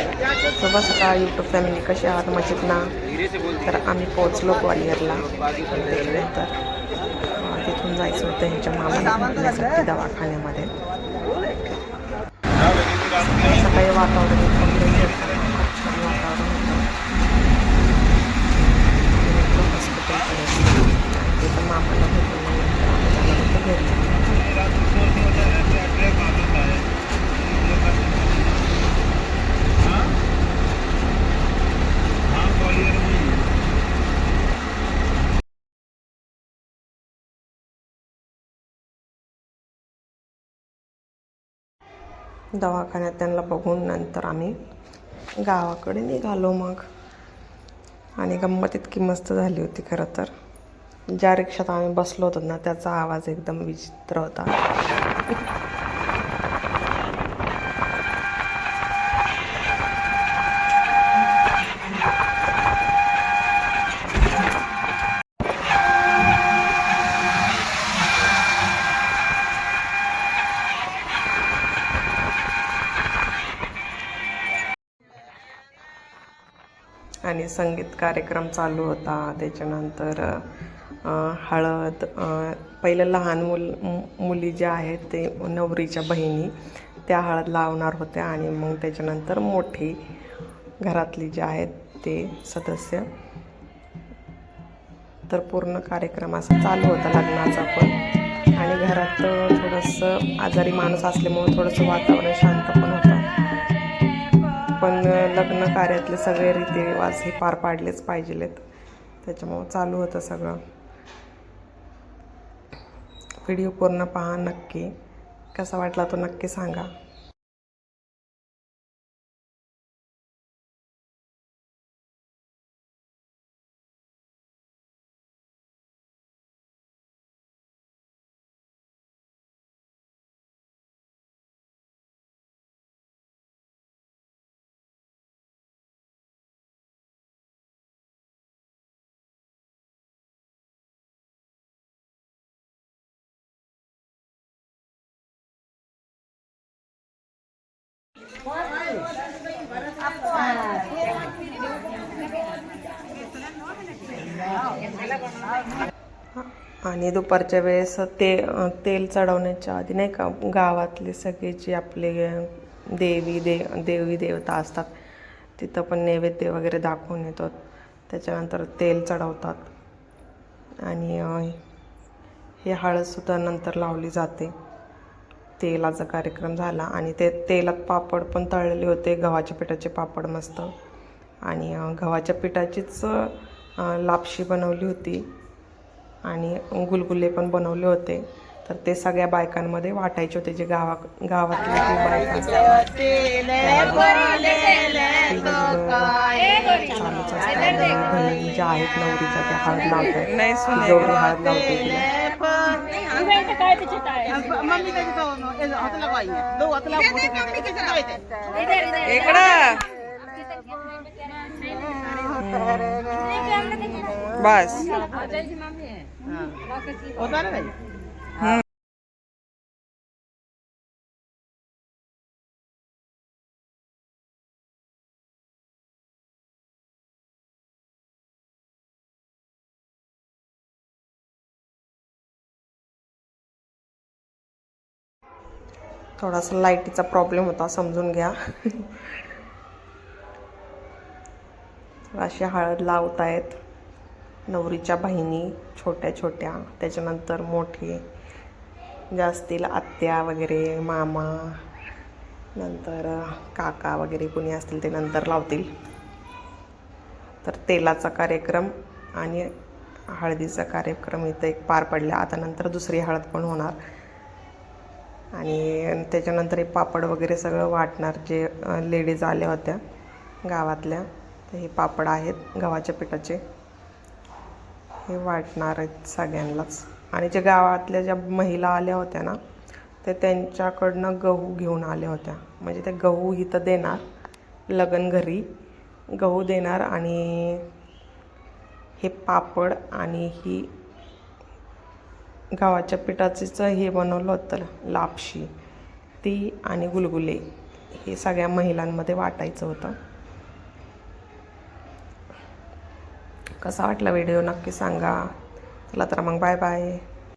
शुभ सकाळ YouTube family कशी आहात? मजेत ना? तर आम्ही पोहोचलो ग्वालियरला. त्याच्यानंतर तिथून जायचं होतं ह्याच्या मामाला दवाखान्यामध्ये. सकाळी वातावरण होतं हॉस्पिटलकडे तिथं मामाला भेटून नंतर आम्ही जाणार होतो घरी दवाखान्यात त्यांना बघून नंतर आम्ही गावाकडे निघालो मग. आणि गंमत इतकी मस्त झाली होती खरं तर. ज्या रिक्षात आम्ही बसलो होतो ना त्याचा आवाज एकदम विचित्र होता. आणि संगीत कार्यक्रम चालू होता. त्याच्यानंतर हळद पहिलं लहान मुल मुली ज्या आहेत ते नवरीच्या बहिणी त्या हळद लावणार होत्या आणि मग त्याच्यानंतर मोठी घरातली जे आहेत ते सदस्य. तर पूर्ण कार्यक्रम असा चालू होता लग्नाचा पण. आणि घरात थोडंसं आजारी माणूस असल्यामुळं थोडंसं वातावरण शांत पण होतं. पण लग्न कार्यातले सगळे रीतिरिवाज हे पार पाडलेच पाहिजेलेत. त्याच्यामुळं चालू होतं सगळं. व्हिडिओ पूर्ण पहा नक्की. कसा वाटला तो नक्की सांगा. आणि दुपारच्या वेळेस ते तेल चढवण्याच्या आधी नाही का गावातले सगळे जे आपले देवी दे देवी देवता असतात तिथं पण नैवेद्य वगैरे दाखवून येतात. त्याच्यानंतर तेल चढवतात. आणि हे हळदसुद्धा नंतर लावली जाते. तेलाचा कार्यक्रम झाला आणि ते तेलात पापड पण तळलेले होते गव्हाच्या पिठाचे पापड मस्त. आणि गव्हाच्या पिठाचीच लापशी बनवली होती आणि गुलगुले पण बनवले होते. तर ते सगळ्या बायकांमध्ये वाटायचे होते जे गावा गावातले जे बायका चालूच ज्या आहेत नवरीच्या त्या हळद लावतात. जेवढी हळद लावते मम्मी त्याची तो हाताला पाहिजे दो हाताला इकडं बस होता ना थोडासा लाईटीचा प्रॉब्लेम होता समजून घ्या. अशी हळद लावतायत नवरीच्या बहिणी छोट्या छोट्या त्याच्यानंतर मोठे ज्या असतील आत्या वगैरे मामा नंतर काका वगैरे कोणी असतील ते नंतर लावतील. तर तेलाचा कार्यक्रम आणि हळदीचा कार्यक्रम इथं एक पार पडला. आता नंतर दुसरी हळद पण होणार. आणि त्याच्यानंतर हे पापड वगैरे सगळं वाटणार जे लेडीज आल्या होत्या गावातल्या तर हे पापड आहेत गव्हाच्या पिठाचे. हे वाटणार आहेत सगळ्यांनाच. आणि जे गावातल्या ज्या महिला आल्या होत्या ना ते त्यांच्याकडनं गहू घेऊन आल्या होत्या. म्हणजे ते गहू इथं देणार लगन घरी गहू देणार आणि हे पापड आणि ही गावाच्या पिठाचीचं हे बनवलं होतं लापशी ती आणि गुलगुले. हे सगळ्या महिलांमध्ये वाटायचं होतं. कसा वाटला व्हिडिओ? नक्की सांगा. चला तर मग बाय बाय